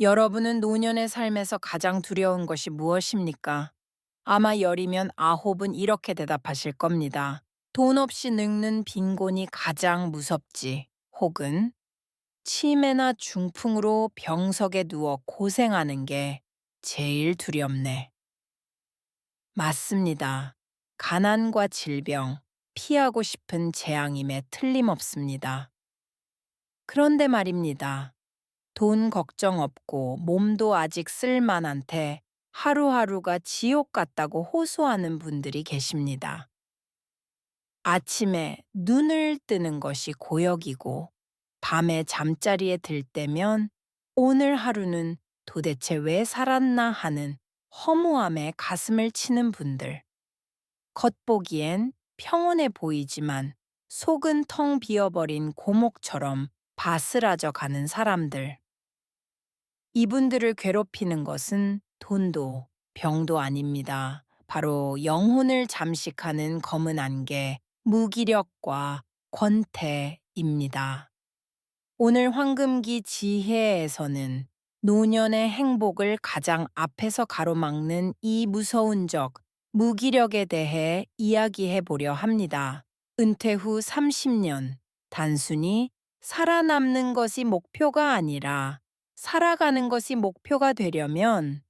여러분은 노년의 삶에서 가장 두려운 것이 무엇입니까? 아마 열이면 아홉은 이렇게 대답하실 겁니다. 돈 없이 늙는 빈곤이 가장 무섭지. 혹은 치매나 중풍으로 병석에 누워 고생하는 게 제일 두렵네. 맞습니다. 가난과 질병, 피하고 싶은 재앙임에 틀림없습니다. 그런데 말입니다. 돈 걱정 없고 몸도 아직 쓸만한테 하루하루가 지옥 같다고 호소하는 분들이 계십니다. 아침에 눈을 뜨는 것이 고역이고 밤에 잠자리에 들 때면 오늘 하루는 도대체 왜 살았나 하는 허무함에 가슴을 치는 분들. 겉보기엔 평온해 보이지만 속은 텅 비어버린 고목처럼 바스라져 가는 사람들. 이분들을 괴롭히는 것은 돈도 병도 아닙니다. 바로 영혼을 잠식하는 검은 안개, 무기력과 권태입니다. 오늘 황금기 지혜에서는 노년의 행복을 가장 앞에서 가로막는 이 무서운 적, 무기력에 대해 이야기해 보려 합니다. 은퇴 후 30년, 단순히 살아남는 것이 목표가 아니라 살아가는 것이 목표가 되려면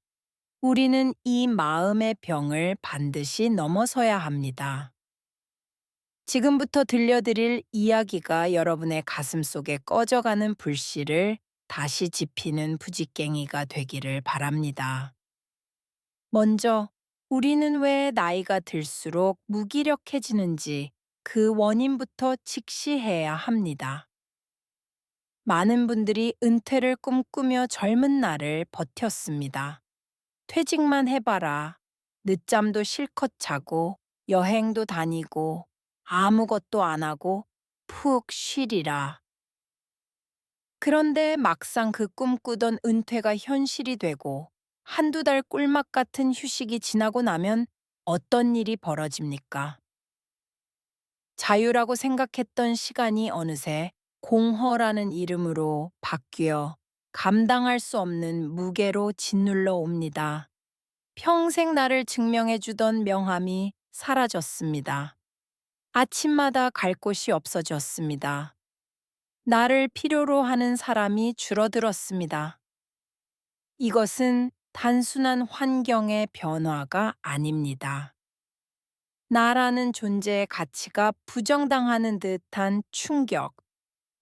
우리는 이 마음의 병을 반드시 넘어서야 합니다. 지금부터 들려드릴 이야기가 여러분의 가슴 속에 꺼져가는 불씨를 다시 지피는 부지깽이가 되기를 바랍니다. 먼저, 우리는 왜 나이가 들수록 무기력해지는지 그 원인부터 직시해야 합니다. 많은 분들이 은퇴를 꿈꾸며 젊은 날을 버텼습니다. 퇴직만 해봐라. 늦잠도 실컷 자고 여행도 다니고 아무것도 안 하고 푹 쉬리라. 그런데 막상 그 꿈꾸던 은퇴가 현실이 되고 한두 달 꿀맛 같은 휴식이 지나고 나면 어떤 일이 벌어집니까? 자유라고 생각했던 시간이 어느새 공허라는 이름으로 바뀌어 감당할 수 없는 무게로 짓눌러 옵니다. 평생 나를 증명해 주던 명함이 사라졌습니다. 아침마다 갈 곳이 없어졌습니다. 나를 필요로 하는 사람이 줄어들었습니다. 이것은 단순한 환경의 변화가 아닙니다. 나라는 존재의 가치가 부정당하는 듯한 충격,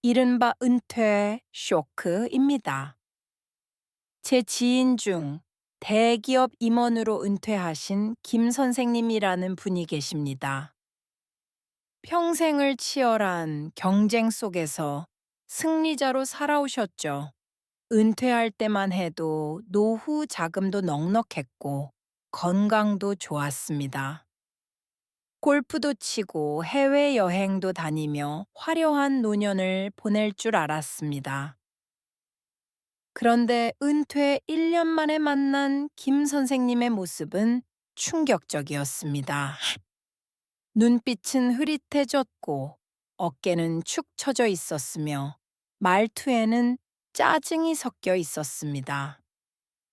이른바 은퇴 쇼크입니다. 제 지인 중 대기업 임원으로 은퇴하신 김 선생님이라는 분이 계십니다. 평생을 치열한 경쟁 속에서 승리자로 살아오셨죠. 은퇴할 때만 해도 노후 자금도 넉넉했고 건강도 좋았습니다. 골프도 치고 해외여행도 다니며 화려한 노년을 보낼 줄 알았습니다. 그런데 은퇴 1년 만에 만난 김 선생님의 모습은 충격적이었습니다. 눈빛은 흐릿해졌고 어깨는 축 처져 있었으며 말투에는 짜증이 섞여 있었습니다.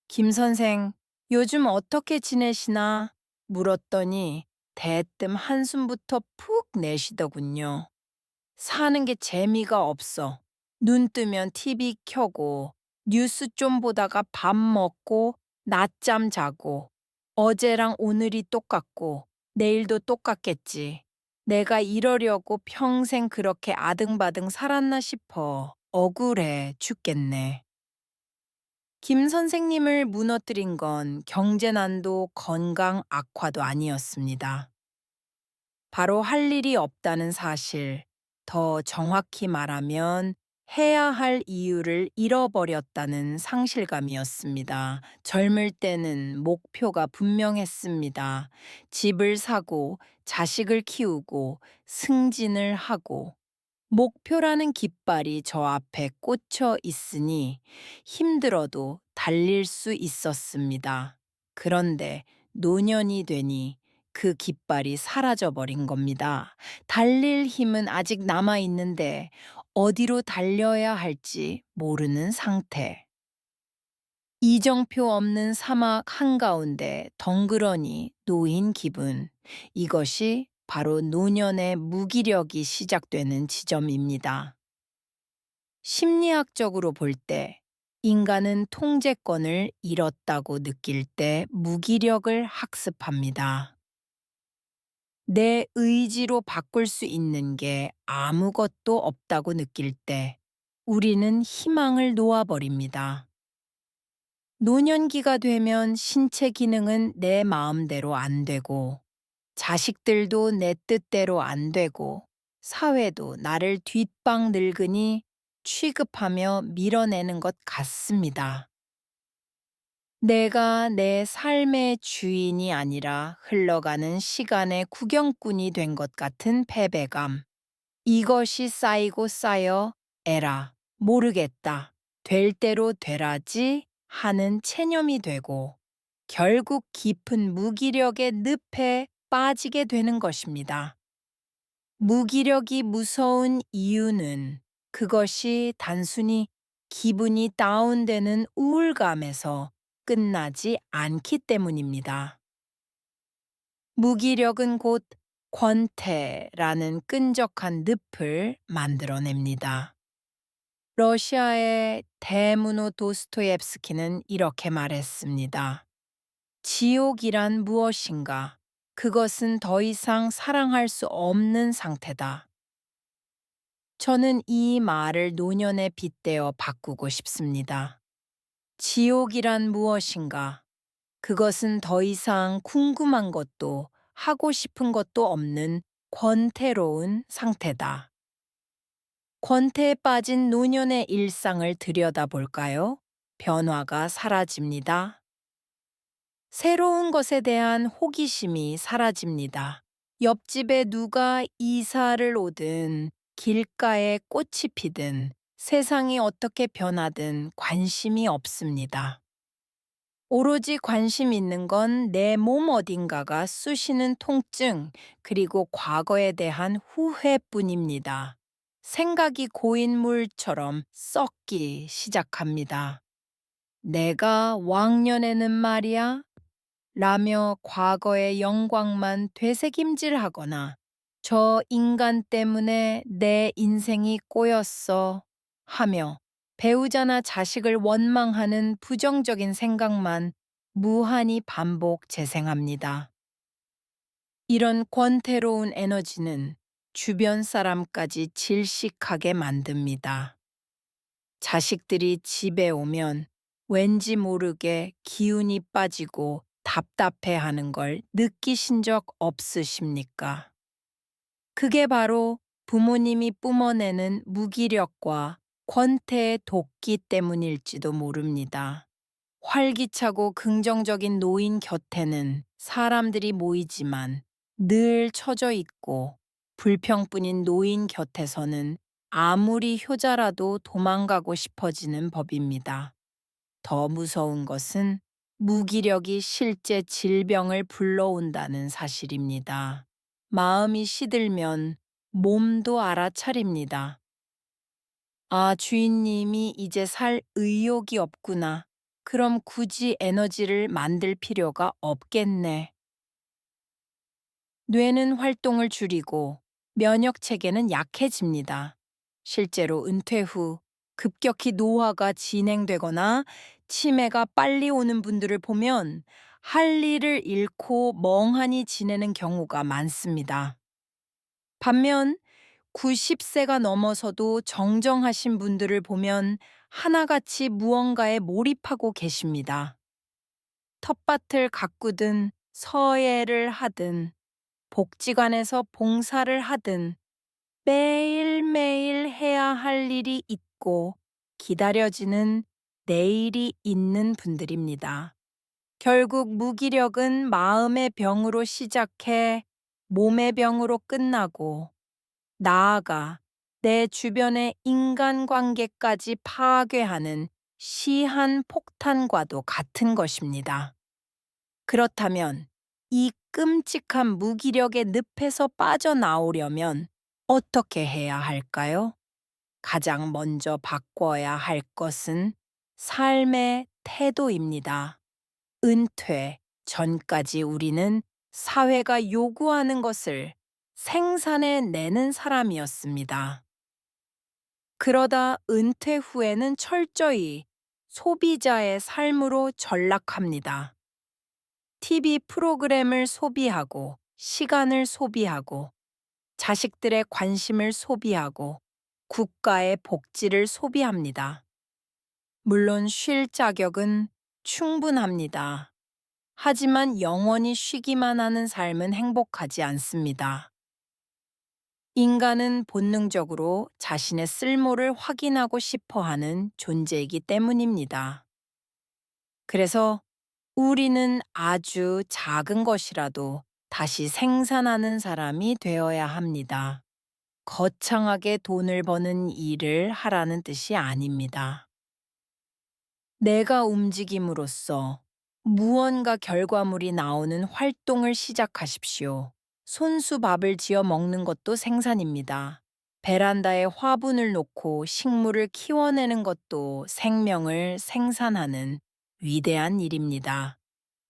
김 선생, 요즘 어떻게 지내시나? 물었더니 대뜸 한숨부터 푹 내쉬더군요. 사는 게 재미가 없어. 눈 뜨면 TV 켜고 뉴스 좀 보다가 밥 먹고 낮잠 자고 어제랑 오늘이 똑같고 내일도 똑같겠지. 내가 이러려고 평생 그렇게 아등바등 살았나 싶어 억울해 죽겠네. 김 선생님을 무너뜨린 건 경제난도 건강 악화도 아니었습니다. 바로 할 일이 없다는 사실, 더 정확히 말하면 해야 할 이유를 잃어버렸다는 상실감이었습니다. 젊을 때는 목표가 분명했습니다. 집을 사고, 자식을 키우고, 승진을 하고, 목표라는 깃발이 저 앞에 꽂혀 있으니 힘들어도 달릴 수 있었습니다. 그런데 노년이 되니 그 깃발이 사라져 버린 겁니다. 달릴 힘은 아직 남아 있는데 어디로 달려야 할지 모르는 상태. 이정표 없는 사막 한가운데 덩그러니 놓인 기분. 이것이 바로 노년의 무기력이 시작되는 지점입니다. 심리학적으로 볼 때 인간은 통제권을 잃었다고 느낄 때 무기력을 학습합니다. 내 의지로 바꿀 수 있는 게 아무것도 없다고 느낄 때 우리는 희망을 놓아버립니다. 노년기가 되면 신체 기능은 내 마음대로 안 되고 자식들도 내 뜻대로 안 되고 사회도 나를 뒷방 늙으니 취급하며 밀어내는 것 같습니다. 내가 내 삶의 주인이 아니라 흘러가는 시간의 구경꾼이 된 것 같은 패배감. 이것이 쌓이고 쌓여 에라, 모르겠다, 될 대로 되라지 하는 체념이 되고 결국 깊은 무기력의 늪에 빠지게 되는 것입니다. 무기력이 무서운 이유는 그것이 단순히 기분이 다운되는 우울감에서 끝나지 않기 때문입니다. 무기력은 곧 권태라는 끈적한 늪을 만들어냅니다. 러시아의 대문호 도스토옙스키는 이렇게 말했습니다. 지옥이란 무엇인가? 그것은 더 이상 사랑할 수 없는 상태다. 저는 이 말을 노년에 빗대어 바꾸고 싶습니다. 지옥이란 무엇인가? 그것은 더 이상 궁금한 것도 하고 싶은 것도 없는 권태로운 상태다. 권태에 빠진 노년의 일상을 들여다볼까요? 변화가 사라집니다. 새로운 것에 대한 호기심이 사라집니다. 옆집에 누가 이사를 오든 길가에 꽃이 피든 세상이 어떻게 변하든 관심이 없습니다. 오로지 관심 있는 건 내 몸 어딘가가 쑤시는 통증, 그리고 과거에 대한 후회뿐입니다. 생각이 고인 물처럼 썩기 시작합니다. 내가 왕년에는 말이야? 라며 과거의 영광만 되새김질하거나 저 인간 때문에 내 인생이 꼬였어 하며 배우자나 자식을 원망하는 부정적인 생각만 무한히 반복 재생합니다. 이런 권태로운 에너지는 주변 사람까지 질식하게 만듭니다. 자식들이 집에 오면 왠지 모르게 기운이 빠지고 답답해 하는 걸 느끼신 적 없으십니까? 그게 바로 부모님이 뿜어내는 무기력과 권태의 도끼 때문일지도 모릅니다. 활기차고 긍정적인 노인 곁에는 사람들이 모이지만 늘 처져 있고 불평뿐인 노인 곁에서는 아무리 효자라도 도망가고 싶어지는 법입니다. 더 무서운 것은 무기력이 실제 질병을 불러온다는 사실입니다. 마음이 시들면 몸도 알아차립니다. 아, 주인님이 이제 살 의욕이 없구나. 그럼 굳이 에너지를 만들 필요가 없겠네. 뇌는 활동을 줄이고 면역 체계는 약해집니다. 실제로 은퇴 후 급격히 노화가 진행되거나 치매가 빨리 오는 분들을 보면 할 일을 잃고 멍하니 지내는 경우가 많습니다. 반면 90세가 넘어서도 정정하신 분들을 보면 하나같이 무언가에 몰입하고 계십니다. 텃밭을 가꾸든 서예를 하든 복지관에서 봉사를 하든 매일매일 해야 할 일이 있고 기다려지는 내일이 있는 분들입니다. 결국 무기력은 마음의 병으로 시작해 몸의 병으로 끝나고 나아가 내 주변의 인간관계까지 파괴하는 시한 폭탄과도 같은 것입니다. 그렇다면 이 끔찍한 무기력의 늪에서 빠져나오려면 어떻게 해야 할까요? 가장 먼저 바꿔야 할 것은 삶의 태도입니다. 은퇴 전까지 우리는 사회가 요구하는 것을 생산해 내는 사람이었습니다. 그러다 은퇴 후에는 철저히 소비자의 삶으로 전락합니다. TV 프로그램을 소비하고 시간을 소비하고 자식들의 관심을 소비하고 국가의 복지를 소비합니다. 물론 쉴 자격은 충분합니다. 하지만 영원히 쉬기만 하는 삶은 행복하지 않습니다. 인간은 본능적으로 자신의 쓸모를 확인하고 싶어 하는 존재이기 때문입니다. 그래서 우리는 아주 작은 것이라도 다시 생산하는 사람이 되어야 합니다. 거창하게 돈을 버는 일을 하라는 뜻이 아닙니다. 내가 움직임으로써 무언가 결과물이 나오는 활동을 시작하십시오. 손수 밥을 지어 먹는 것도 생산입니다. 베란다에 화분을 놓고 식물을 키워내는 것도 생명을 생산하는 위대한 일입니다.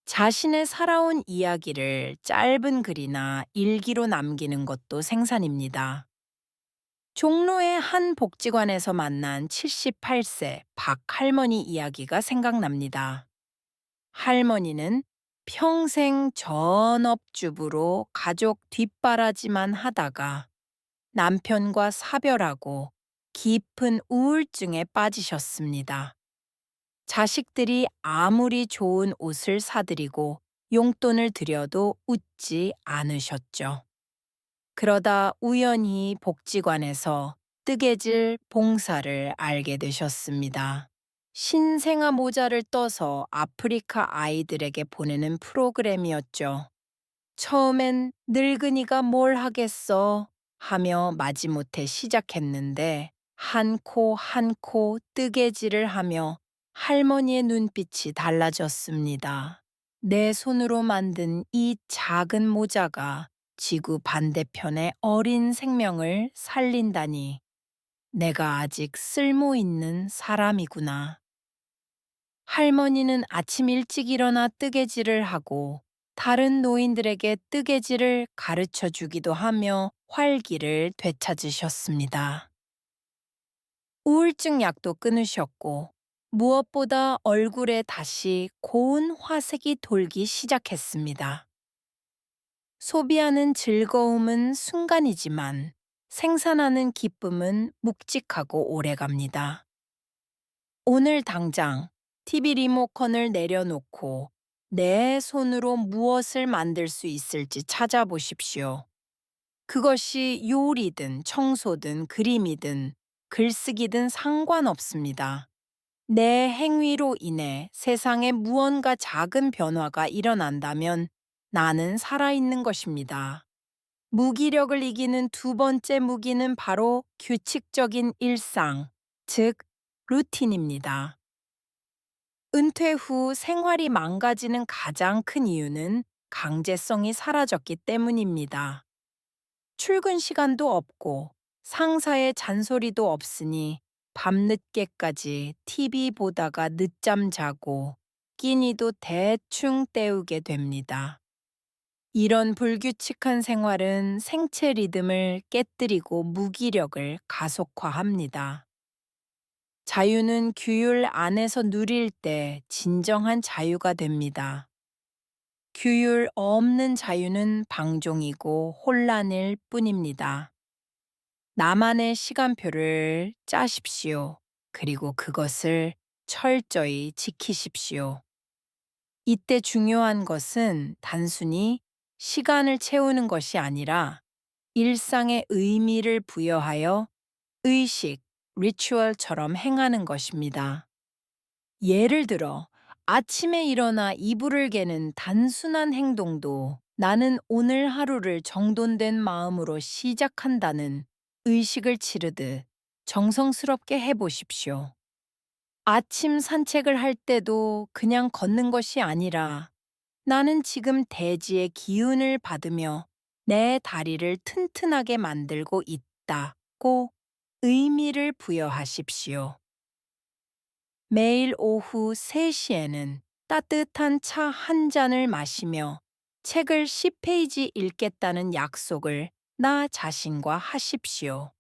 자신의 살아온 이야기를 짧은 글이나 일기로 남기는 것도 생산입니다. 종로의 한 복지관에서 만난 78세 박 할머니 이야기가 생각납니다. 할머니는 평생 전업주부로 가족 뒷바라지만 하다가 남편과 사별하고 깊은 우울증에 빠지셨습니다. 자식들이 아무리 좋은 옷을 사드리고 용돈을 드려도 웃지 않으셨죠. 그러다 우연히 복지관에서 뜨개질 봉사를 알게 되셨습니다. 신생아 모자를 떠서 아프리카 아이들에게 보내는 프로그램이었죠. 처음엔 늙은이가 뭘 하겠어 하며 마지못해 시작했는데 한 코 한 코 뜨개질을 하며 할머니의 눈빛이 달라졌습니다. 내 손으로 만든 이 작은 모자가 지구 반대편의 어린 생명을 살린다니 내가 아직 쓸모 있는 사람이구나. 할머니는 아침 일찍 일어나 뜨개질을 하고 다른 노인들에게 뜨개질을 가르쳐 주기도 하며 활기를 되찾으셨습니다. 우울증 약도 끊으셨고 무엇보다 얼굴에 다시 고운 화색이 돌기 시작했습니다. 소비하는 즐거움은 순간이지만 생산하는 기쁨은 묵직하고 오래갑니다. 오늘 당장 TV 리모컨을 내려놓고 내 손으로 무엇을 만들 수 있을지 찾아보십시오. 그것이 요리든 청소든 그림이든 글쓰기든 상관없습니다. 내 행위로 인해 세상에 무언가 작은 변화가 일어난다면 나는 살아있는 것입니다. 무기력을 이기는 두 번째 무기는 바로 규칙적인 일상, 즉, 루틴입니다. 은퇴 후 생활이 망가지는 가장 큰 이유는 강제성이 사라졌기 때문입니다. 출근 시간도 없고 상사의 잔소리도 없으니 밤늦게까지 TV 보다가 늦잠 자고 끼니도 대충 때우게 됩니다. 이런 불규칙한 생활은 생체 리듬을 깨뜨리고 무기력을 가속화합니다. 자유는 규율 안에서 누릴 때 진정한 자유가 됩니다. 규율 없는 자유는 방종이고 혼란일 뿐입니다. 나만의 시간표를 짜십시오. 그리고 그것을 철저히 지키십시오. 이때 중요한 것은 단순히 시간을 채우는 것이 아니라 일상의 의미를 부여하여 의식, 리추얼처럼 행하는 것입니다. 예를 들어, 아침에 일어나 이불을 개는 단순한 행동도 나는 오늘 하루를 정돈된 마음으로 시작한다는 의식을 치르듯 정성스럽게 해보십시오. 아침 산책을 할 때도 그냥 걷는 것이 아니라 나는 지금 대지의 기운을 받으며 내 다리를 튼튼하게 만들고 있다고 의미를 부여하십시오. 매일 오후 3시에는 따뜻한 차 한 잔을 마시며 책을 10페이지 읽겠다는 약속을 나 자신과 하십시오.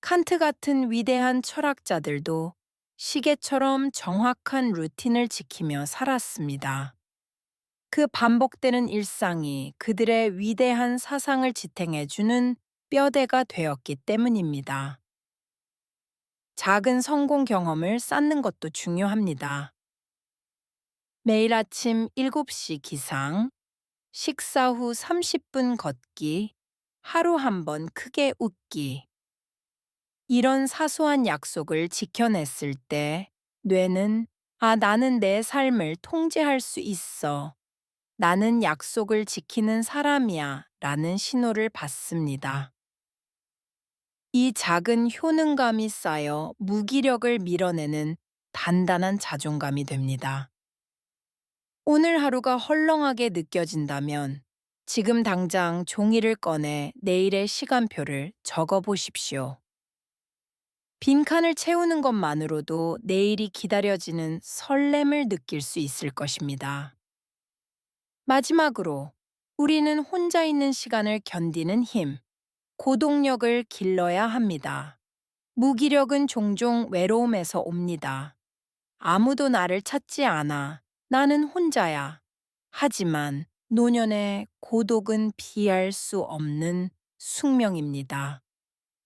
칸트 같은 위대한 철학자들도 시계처럼 정확한 루틴을 지키며 살았습니다. 그 반복되는 일상이 그들의 위대한 사상을 지탱해주는 뼈대가 되었기 때문입니다. 작은 성공 경험을 쌓는 것도 중요합니다. 매일 아침 7시 기상, 식사 후 30분 걷기, 하루 한 번 크게 웃기. 이런 사소한 약속을 지켜냈을 때 뇌는 아, 나는 내 삶을 통제할 수 있어. 나는 약속을 지키는 사람이야. 라는 신호를 받습니다. 이 작은 효능감이 쌓여 무기력을 밀어내는 단단한 자존감이 됩니다. 오늘 하루가 헐렁하게 느껴진다면 지금 당장 종이를 꺼내 내일의 시간표를 적어 보십시오. 빈칸을 채우는 것만으로도 내일이 기다려지는 설렘을 느낄 수 있을 것입니다. 마지막으로 우리는 혼자 있는 시간을 견디는 힘, 고동력을 길러야 합니다. 무기력은 종종 외로움에서 옵니다. 아무도 나를 찾지 않아. 나는 혼자야. 하지만 노년의 고독은 피할 수 없는 숙명입니다.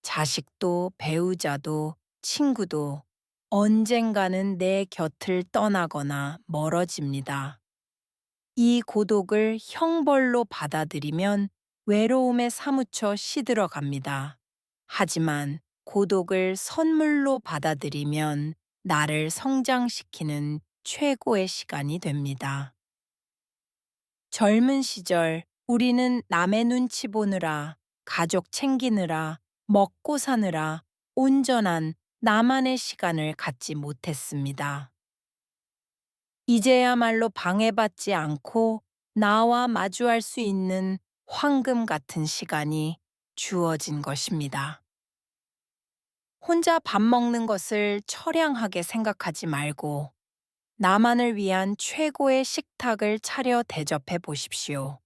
자식도 배우자도 친구도 언젠가는 내 곁을 떠나거나 멀어집니다. 이 고독을 형벌로 받아들이면 외로움에 사무쳐 시들어 갑니다. 하지만 고독을 선물로 받아들이면 나를 성장시키는 최고의 시간이 됩니다. 젊은 시절 우리는 남의 눈치 보느라, 가족 챙기느라, 먹고 사느라 온전한 나만의 시간을 갖지 못했습니다. 이제야말로 방해받지 않고 나와 마주할 수 있는 황금 같은 시간이 주어진 것입니다. 혼자 밥 먹는 것을 처량하게 생각하지 말고 나만을 위한 최고의 식탁을 차려 대접해 보십시오.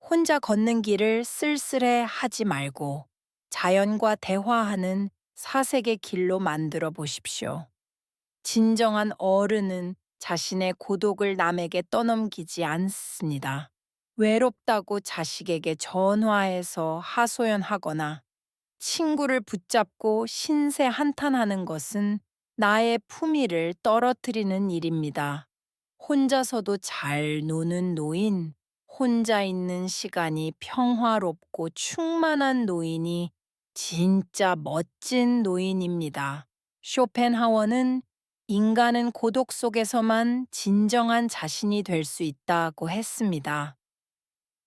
혼자 걷는 길을 쓸쓸해 하지 말고 자연과 대화하는 사색의 길로 만들어 보십시오. 진정한 어른은 자신의 고독을 남에게 떠넘기지 않습니다. 외롭다고 자식에게 전화해서 하소연하거나 친구를 붙잡고 신세 한탄하는 것은 나의 품위를 떨어뜨리는 일입니다. 혼자서도 잘 노는 노인, 혼자 있는 시간이 평화롭고 충만한 노인이 진짜 멋진 노인입니다. 쇼펜하워는 인간은 고독 속에서만 진정한 자신이 될 수 있다고 했습니다.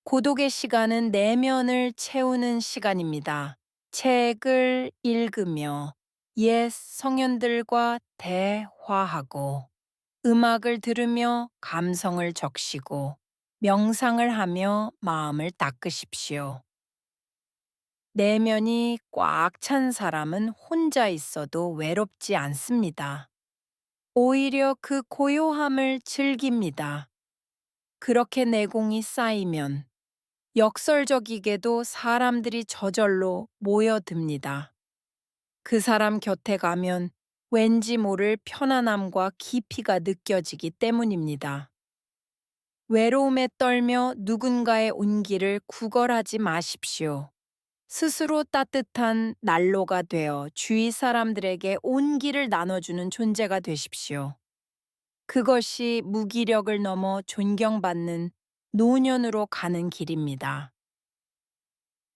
고독의 시간은 내면을 채우는 시간입니다. 책을 읽으며 옛 성현들과 대화하고 음악을 들으며 감성을 적시고 명상을 하며 마음을 닦으십시오. 내면이 꽉 찬 사람은 혼자 있어도 외롭지 않습니다. 오히려 그 고요함을 즐깁니다. 그렇게 내공이 쌓이면 역설적이게도 사람들이 저절로 모여듭니다. 그 사람 곁에 가면 왠지 모를 편안함과 깊이가 느껴지기 때문입니다. 외로움에 떨며 누군가의 온기를 구걸하지 마십시오. 스스로 따뜻한 난로가 되어 주위 사람들에게 온기를 나눠주는 존재가 되십시오. 그것이 무기력을 넘어 존경받는 노년으로 가는 길입니다.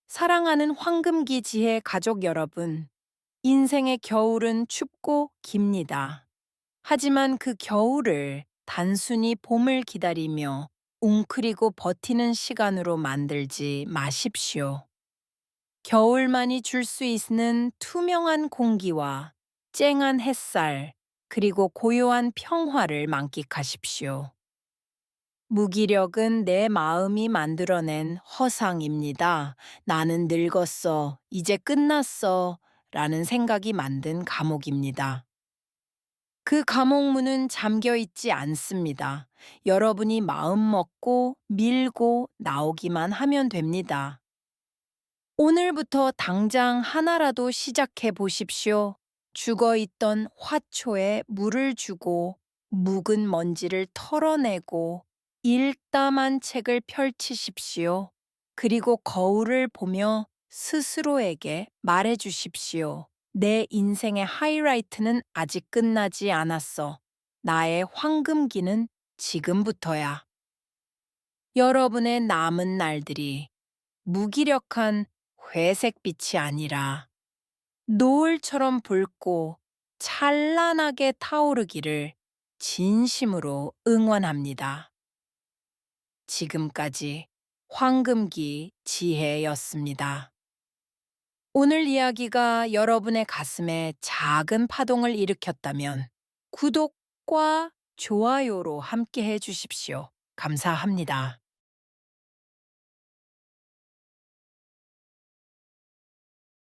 사랑하는 황금기 지혜 가족 여러분, 인생의 겨울은 춥고 깁니다. 하지만 그 겨울을 단순히 봄을 기다리며 웅크리고 버티는 시간으로 만들지 마십시오. 겨울만이 줄 수 있는 투명한 공기와 쨍한 햇살, 그리고 고요한 평화를 만끽하십시오. 무기력은 내 마음이 만들어낸 허상입니다. 나는 늙었어. 이제 끝났어. 라는 생각이 만든 감옥입니다. 그 감옥문은 잠겨 있지 않습니다. 여러분이 마음 먹고 밀고 나오기만 하면 됩니다. 오늘부터 당장 하나라도 시작해 보십시오. 죽어 있던 화초에 물을 주고 묵은 먼지를 털어내고 일담한 책을 펼치십시오. 그리고 거울을 보며 스스로에게 말해 주십시오. 내 인생의 하이라이트는 아직 끝나지 않았어. 나의 황금기는 지금부터야. 여러분의 남은 날들이 무기력한 회색빛이 아니라 노을처럼 붉고 찬란하게 타오르기를 진심으로 응원합니다. 지금까지 황금기 지혜였습니다. 오늘 이야기가 여러분의 가슴에 작은 파동을 일으켰다면 구독과 좋아요로 함께 해 주십시오. 감사합니다.